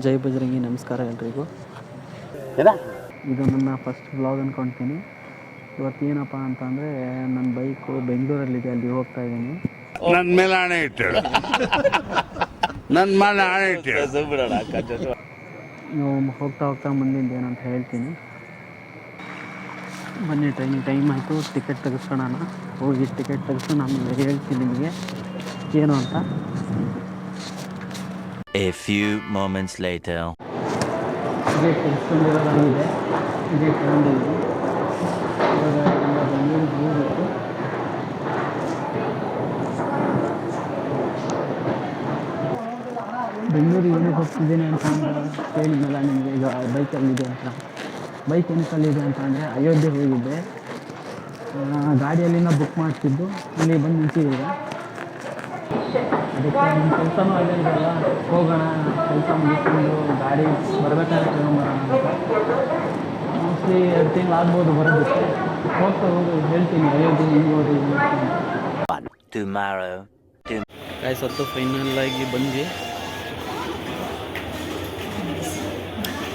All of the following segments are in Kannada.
ಜೈ ಬಜರಂಗಿ ನಮಸ್ಕಾರ ಎಲ್ರಿಗೂ. ಇದು ನನ್ನ ಫಸ್ಟ್ ಬ್ಲಾಗ್ ಅಂದ್ಕೊಳ್ತೀನಿ ಇವತ್ತು ಏನಪ್ಪ ಅಂತಂದರೆ ನನ್ನ ಬೈಕು ಬೆಂಗಳೂರಲ್ಲಿದೆ ಅಲ್ಲಿ ಹೋಗ್ತಾ ಇದ್ದೀನಿ. ನನ್ನ ಮೇಲೆ ಹಣೆ ಇಟ್ಟಳು ನನ್ನ ಮೇಲೆ ಹಣೆ ಇಟ್ಟಳು ನೀವು ಹೋಗ್ತಾ ಹೋಗ್ತಾ ಮುಂದಿಂದ ಏನಂತ ಹೇಳ್ತೀನಿ. ಬನ್ನಿ ಟ್ರೈನಿಗೆ ಟೈಮ್ ಆಯಿತು ಟಿಕೆಟ್ ತೆಗೆಸ್ಕೊಳ್ಳೋಣ. ಹೋಗಿ ಟಿಕೆಟ್ ತೆಗೆಸ್ಕೊಂಡು ನಾನು ಹೇಳ್ತೀನಿ ನಿಮಗೆ. ಏನು ಅಂತ? A few moments later. Ticket ತೆಗೆಸ್ಕೊಂಡಿರೋದಾಗಿದೆ ticket ತಗೊಂಡಿದ್ದೀನಿ ಇವಾಗ ಇಲ್ಲಿಂದ ಬೆಂಗಳೂರಿಗೆ ಹೋಗಬೇಕು ಬೆಂಗಳೂರಿಗೆ ಏನಕ್ಕೆ ಹೋಗ್ತಿದ್ದೀನಿ ಅಂತ ಅಂದ್ರೆ ಹೇಳಿದ್ನಲ್ಲ ನಿಮಗೆ ಈಗ ಬೈಕಲ್ಲಿದೆ ಅಂತ ಬೈಕ್ ಏನಕ್ಕಲ್ಲಿದೆ ಅಂತ ಅಂದರೆ ಅಯೋಧ್ಯೆ ಹೋಗಿದ್ದೆ ಆ, ಗಾಡಿಯಲ್ಲಿನ ಬುಕ್ ಮಾಡಿಸಿದ್ದು ಇಲ್ಲಿ ಬಂದು ನಿಂತಿದ್ದೀರ ಅದಕ್ಕೆ ನಿಮ್ಮ ಕೆಲಸನೂ ಹೋಗೋಣ ಕೆಲಸ ಮುಗಿಸ್ಕೊಂಡು ಗಾಡಿ ಬರ್ಬೇಕಾದ್ರೆ ತಗೊಂಬರೋಣ ಮೋಸ್ಟ್ಲಿ ಎರಡು ತಿಂಗಳು ಆಗ್ಬೋದು ಬರೋದಕ್ಕೆ. ಹೋಗ್ತಾ ಹೋಗಿ ಹೇಳ್ತೀನಿ ಅಯೋಧ್ಯೆ ಹಿಂಗೆ ಹೋಗಿ Tomorrow. ಕಾಯಿ ಸತ್ತು ಫೈನಲ್ ಆಗಿ ಬಂದು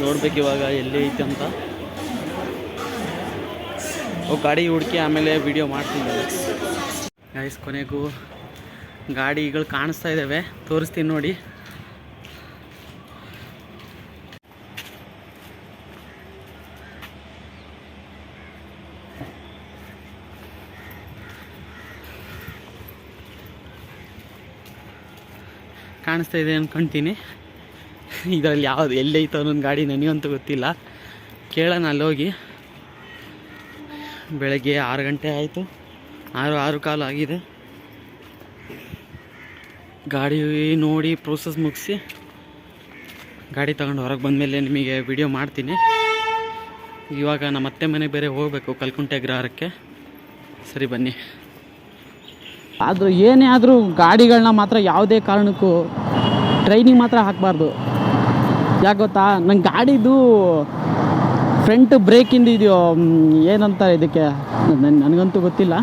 ನೋಡ್ಬೇಕು ಇವಾಗ ಎಲ್ಲಿ ಐತೆ ಅಂತ. ಓ ಗಾಡಿ ಹುಡುಕಿ ಆಮೇಲೆ ವಿಡಿಯೋ ಮಾಡ್ತೀನಿ. ಗೈಸ್ ಕೊನೆಗೂ ಗಾಡಿಗಳು ಕಾಣಿಸ್ತಾ ಇದ್ದಾವೆ ತೋರಿಸ್ತೀನಿ ನೋಡಿ. ಕಾಣಿಸ್ತಾ ಇದೆ ಅಂದ್ಕೊಂತೀನಿ ಇದರಲ್ಲಿ ಯಾವ್ದು ಎಲ್ಲೈತೋ ಅನ್ನೋ ಗಾಡಿ ನನಗಂತೂ ಗೊತ್ತಿಲ್ಲ. ಕೇಳೋಣ ಅಲ್ಲಿ ಹೋಗಿ ಬೆಳಗ್ಗೆ ಆರು ಗಂಟೆ ಆಯಿತು. ಆರು ಆರು ಕಾಲು ಆಗಿದೆ. ಗಾಡಿ ನೋಡಿ ಪ್ರೋಸೆಸ್ ಮುಗಿಸಿ ಗಾಡಿ ತಗೊಂಡು ಹೊರಗೆ ಬಂದಮೇಲೆ ನಿಮಗೆ ವಿಡಿಯೋ ಮಾಡ್ತೀನಿ. ಇವಾಗ ನಮ್ಮ ಅತ್ತೆ ಮನೆಗೆ ಬೇರೆ ಹೋಗಬೇಕು ಕಲ್ಕುಂಟೆ ಗ್ರಹಾರಕ್ಕೆ ಸರಿ ಬನ್ನಿ. ಆದರೂ ಏನೇ ಆದರೂ ಗಾಡಿಗಳನ್ನ ಮಾತ್ರ ಯಾವುದೇ ಕಾರಣಕ್ಕೂ ಟ್ರೈನಿಂಗ್ ಮಾತ್ರ ಹಾಕಬಾರ್ದು. ಯಾಕೆ ಗೊತ್ತಾ? ನಂಗೆ ಗಾಡಿದು ಫ್ರಂಟ್ ಬ್ರೇಕಿಂದು ಇದೆಯೋ ಏನಂತಾರೆ ಇದಕ್ಕೆ? ನನ್- ನನಗಂತೂ ಗೊತ್ತಿಲ್ಲ.